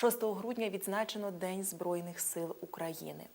6 грудня відзначено День Збройних сил України.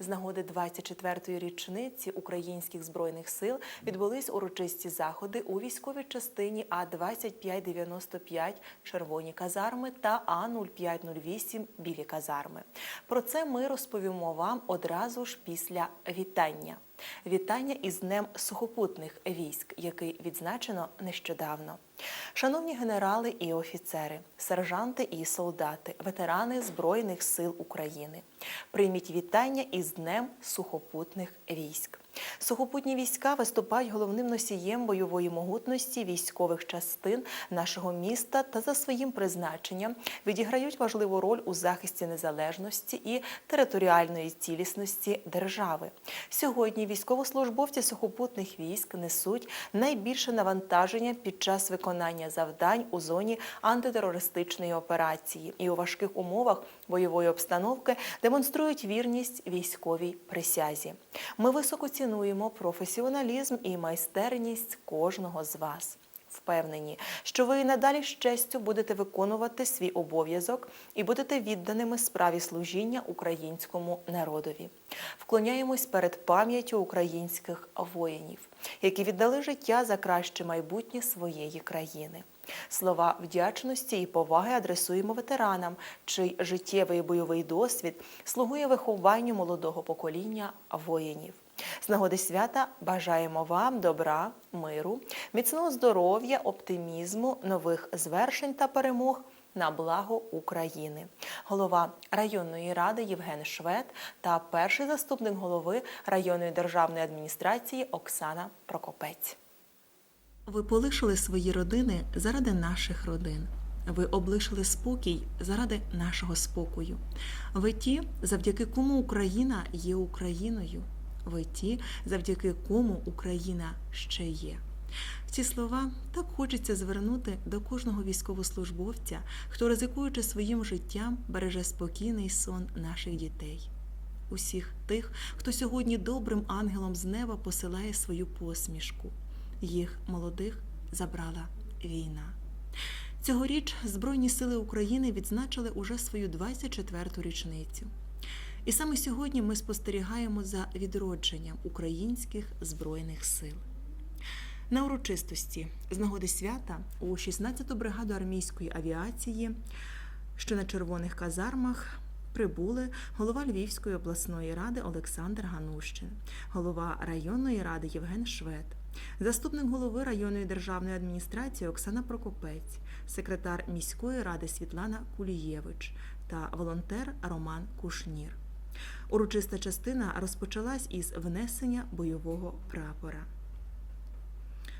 З нагоди 24-ї річниці українських збройних сил відбулись урочисті заходи у військовій частині А 2595 червоні казарми та А 0508 білі казарми. Про це ми розповімо вам одразу ж після вітання. Вітання із Днем сухопутних військ, який відзначено нещодавно. Шановні генерали і офіцери, сержанти і солдати, ветерани Збройних сил України, прийміть вітання із Днем сухопутних військ. Сухопутні війська виступають головним носієм бойової могутності військових частин нашого міста та за своїм призначенням відіграють важливу роль у захисті незалежності і територіальної цілісності держави. Сьогодні військовослужбовці сухопутних військ несуть найбільше навантаження під час виконання завдань у зоні антитерористичної операції і у важких умовах бойової обстановки демонструють вірність військовій присязі. Ми високо цінуємо професіоналізм і майстерність кожного з вас. Впевнені, що ви надалі з честю будете виконувати свій обов'язок і будете відданими справі служіння українському народові. Вклоняємось перед пам'яттю українських воїнів, які віддали життя за краще майбутнє своєї країни. Слова вдячності і поваги адресуємо ветеранам, чий життєвий бойовий досвід слугує вихованню молодого покоління воїнів. З нагоди свята бажаємо вам добра, миру, міцного здоров'я, оптимізму, нових звершень та перемог на благо України. Голова районної ради Євген Швед та перший заступник голови районної державної адміністрації Оксана Прокопець. Ви полишили свої родини заради наших родин. Ви облишили спокій заради нашого спокою. Ви ті, завдяки кому Україна є Україною. Ви ті, завдяки кому Україна ще є. Ці слова так хочеться звернути до кожного військовослужбовця, хто, ризикуючи своїм життям, береже спокійний сон наших дітей. Усіх тих, хто сьогодні добрим ангелом з неба посилає свою посмішку. Їх молодих забрала війна. Цьогоріч Збройні сили України відзначили уже свою 24-ту річницю. І саме сьогодні ми спостерігаємо за відродженням українських збройних сил. На урочистості з нагоди свята у 16-ту бригаду армійської авіації, що на червоних казармах прибули голова Львівської обласної ради Олександр Ганущин, голова районної ради Євген Швед, заступник голови районної державної адміністрації Оксана Прокопець, секретар міської ради Світлана Кулієвич та волонтер Роман Кушнір. Урочиста частина розпочалась із внесення бойового прапора.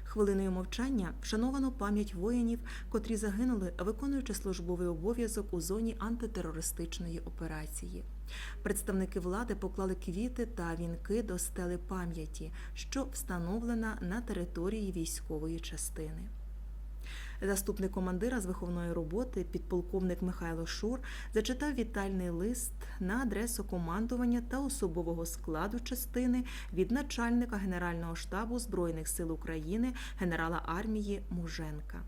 Хвилиною мовчання вшановано пам'ять воїнів, котрі загинули, виконуючи службовий обов'язок у зоні антитерористичної операції. Представники влади поклали квіти та вінки до стели пам'яті, що встановлена на території військової частини. Заступник командира з виховної роботи, підполковник Михайло Шур, зачитав вітальний лист на адресу командування та особового складу частини від начальника Генерального штабу Збройних сил України генерала армії Муженка.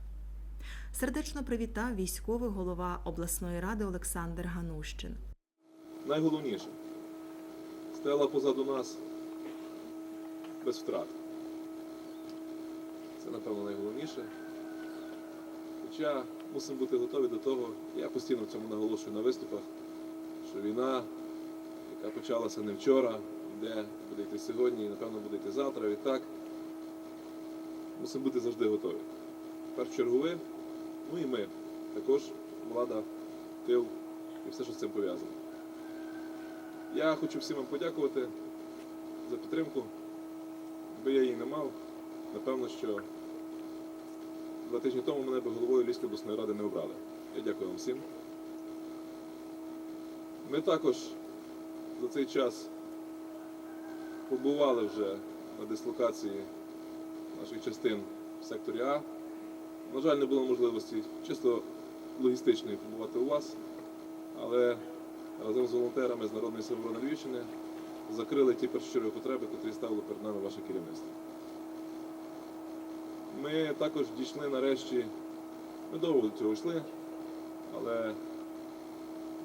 Сердечно привітав військовий голова обласної ради Олександр Ганущин. Найголовніше стела позаду нас без втрат. Це, напевно, найголовніше. Хоча мусимо бути готові до того, я постійно в цьому наголошую на виступах, що війна, яка почалася не вчора, йде, буде йти сьогодні і, напевно, буде йти завтра. Відтак мусимо бути завжди готові. В першу чергу ви, ну і ми, також влада, тил і все, що з цим пов'язано. Я хочу всім вам подякувати за підтримку. Якби я її не мав, напевно, що два тижні тому мене би головою Львівської обласної ради не обрали. Я дякую вам всім. Ми також за цей час побували вже на дислокації наших частин в секторі А. На жаль, не було можливості чисто логістичної побувати у вас, але разом з волонтерами з Народної сили оборони Львівщини закрили ті першочергові потреби, які ставило перед нами ваше керівництво. Ми також дійшли нарешті, ми довго до цього йшли, але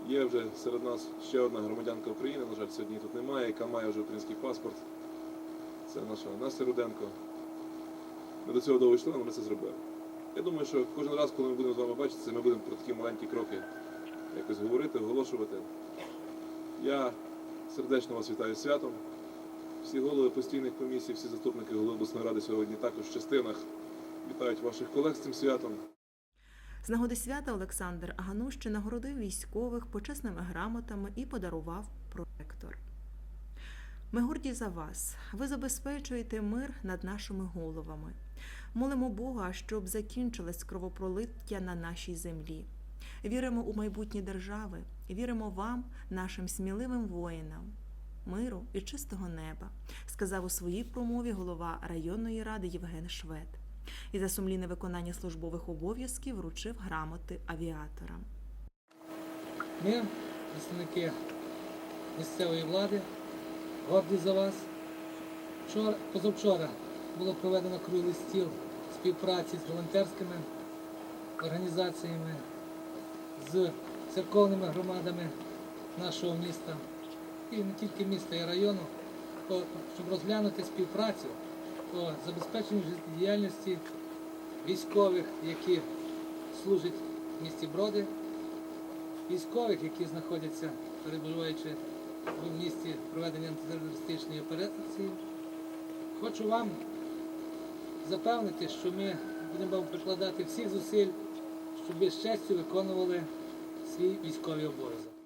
Є вже серед нас ще одна громадянка України, на жаль, сьогодні тут немає, яка має вже український паспорт. Це наша Настя Руденко. Ми до цього довго йшли, але ми це зробили. Я думаю, що кожен раз, коли ми будемо з вами бачитися, ми будемо про такі маленькі кроки якось говорити, оголошувати. Я сердечно вас вітаю святом. Всі голови постійних комісій, всі заступники голови обласної ради сьогодні також в частинах вітають ваших колег з цим святом. З нагоди свята Олександр Ганущин нагородив військових почесними грамотами і подарував проектор. Ми горді за вас. Ви забезпечуєте мир над нашими головами. Молимо Бога, щоб закінчилось кровопролиття на нашій землі. Віримо у майбутнє держави, віримо вам, нашим сміливим воїнам. Миру і чистого неба, сказав у своїй промові голова районної ради Євген Швед і за сумлінне виконання службових обов'язків вручив грамоти авіаторам. Ми, представники місцевої влади, горді за вас. Вчора, позавчора було проведено круглий стіл співпраці з волонтерськими організаціями, з церковними громадами нашого міста і не тільки міста і району, щоб розглянути співпрацю по забезпеченню життєдіяльності військових, які служать в місті Броди, військових, які знаходяться, перебуваючи в місті проведення антитерористичної операції. Хочу вам запевнити, що ми будемо прикладати всіх зусиль, щоб ви з честю виконували свій військовий обов'язок.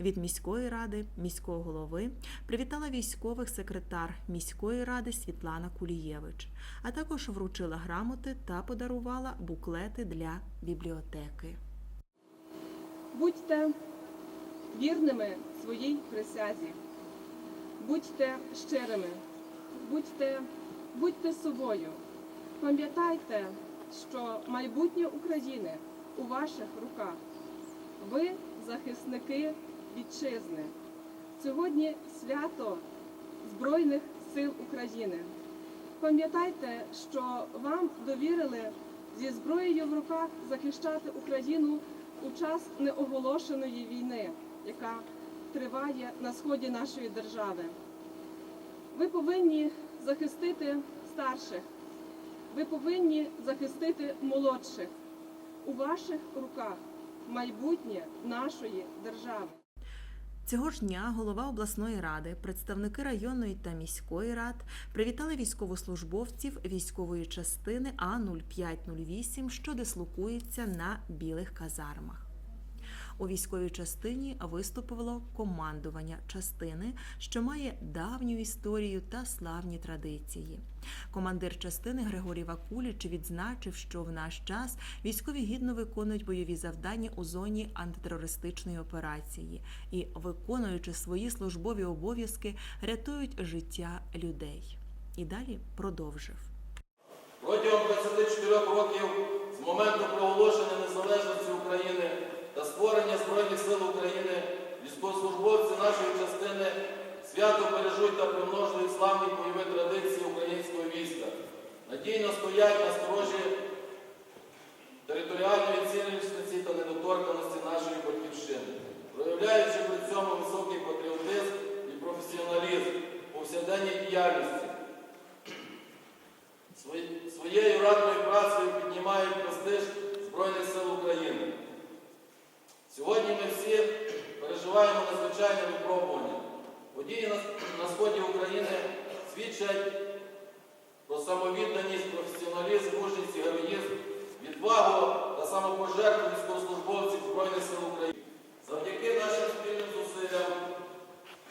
Від міської ради, міського голови привітала військових секретар міської ради Світлана Кулієвич, а також вручила грамоти та подарувала буклети для бібліотеки. Будьте вірними своїй присязі, будьте щирими, будьте, будьте собою. Пам'ятайте, що майбутнє України у ваших руках. Ви захисники вітчизни. Сьогодні свято Збройних сил України. Пам'ятайте, що вам довірили зі зброєю в руках захищати Україну у час неоголошеної війни, яка триває на сході нашої держави. Ви повинні захистити старших, ви повинні захистити молодших. У ваших руках майбутнє нашої держави. Цього ж дня голова обласної ради, представники районної та міської рад привітали військовослужбовців військової частини А0508, що дислокується на білих казармах. У військовій частині виступило командування частини, що має давню історію та славні традиції. Командир частини Григорій Вакуліч відзначив, що в наш час військові гідно виконують бойові завдання у зоні антитерористичної операції і, виконуючи свої службові обов'язки, рятують життя людей. І далі продовжив. Протягом 24 років з моменту проголошення незалежності України та створення Збройних сил України військовослужбовці нашої частини свято бережуть та примножують славні бойові традиції українського війська. Надійно стоять на сторожі територіальної цілісності та недоторканості нашої батьківщини, проявляючи при цьому високий патріотизм і професіоналізм у повсякденній діяльності. Свої- Своєю радною працею піднімають престиж Збройних сил України. Сьогодні ми всі переживаємо надзвичайне випробування. Події на, на сході України свідчать про самовідданість, професіоналізм, мужність і героїзм, відвагу та самопожертву військовослужбовців Збройних сил України. Завдяки нашим спільним зусиллям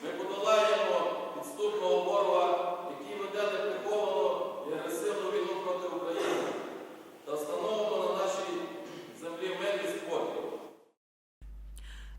ми подолаємо підступного ворога, який веде неприховано і агресивну війну проти України та встановимо на нашій землі мир і спокій.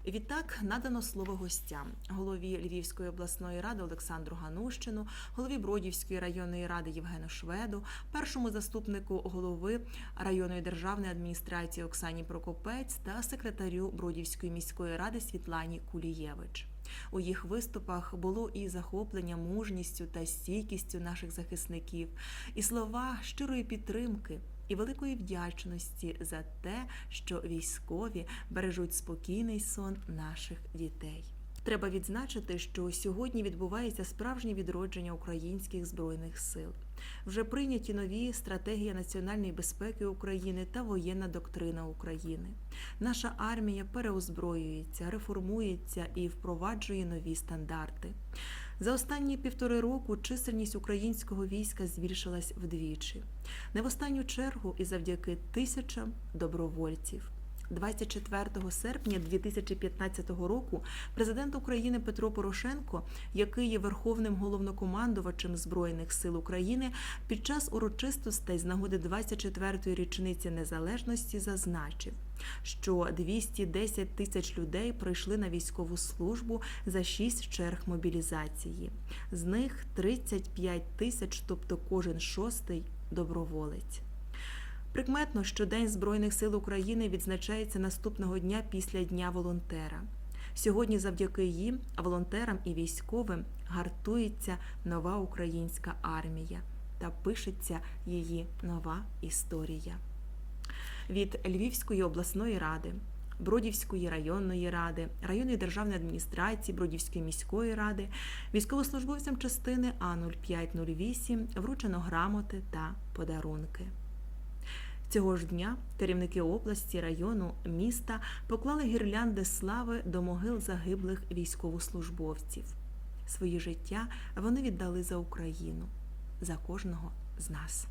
Відтак надано слово гостям голові Львівської обласної ради Олександру Ганущину, голові Бродівської районної ради Євгену Шведу, першому заступнику голови районної державної адміністрації Оксані Прокопець та секретарю Бродівської міської ради Світлані Кулієвич. У їх виступах було і захоплення мужністю та стійкістю наших захисників, і слова щирої підтримки, і великої вдячності за те, що військові бережуть спокійний сон наших дітей. Треба відзначити, що сьогодні відбувається справжнє відродження українських збройних сил. Вже прийняті нові стратегія національної безпеки України та воєнна доктрина України. Наша армія переозброюється, реформується і впроваджує нові стандарти. За останні півтори року чисельність українського війська збільшилась вдвічі. Не в останню чергу і завдяки тисячам добровольців. 24 серпня 2015 року президент України Петро Порошенко, який є верховним головнокомандувачем збройних сил України, під час урочистостей з нагоди 24-ї річниці незалежності зазначив, що 210 тисяч людей прийшли на військову службу за 6 черг мобілізації. З них 35 тисяч, тобто кожен шостий доброволець. Прикметно, що День Збройних сил України відзначається наступного дня після Дня волонтера. Сьогодні, завдяки їм, волонтерам і військовим, гартується нова українська армія та пишеться її нова історія. Від Львівської обласної ради, Бродівської районної ради, районної державної адміністрації, Бродівської міської ради, військовослужбовцям частини А 0508 вручено грамоти та подарунки. Цього ж дня керівники області, району, міста поклали гірлянди слави до могил загиблих військовослужбовців. Свої життя вони віддали за Україну, за кожного з нас.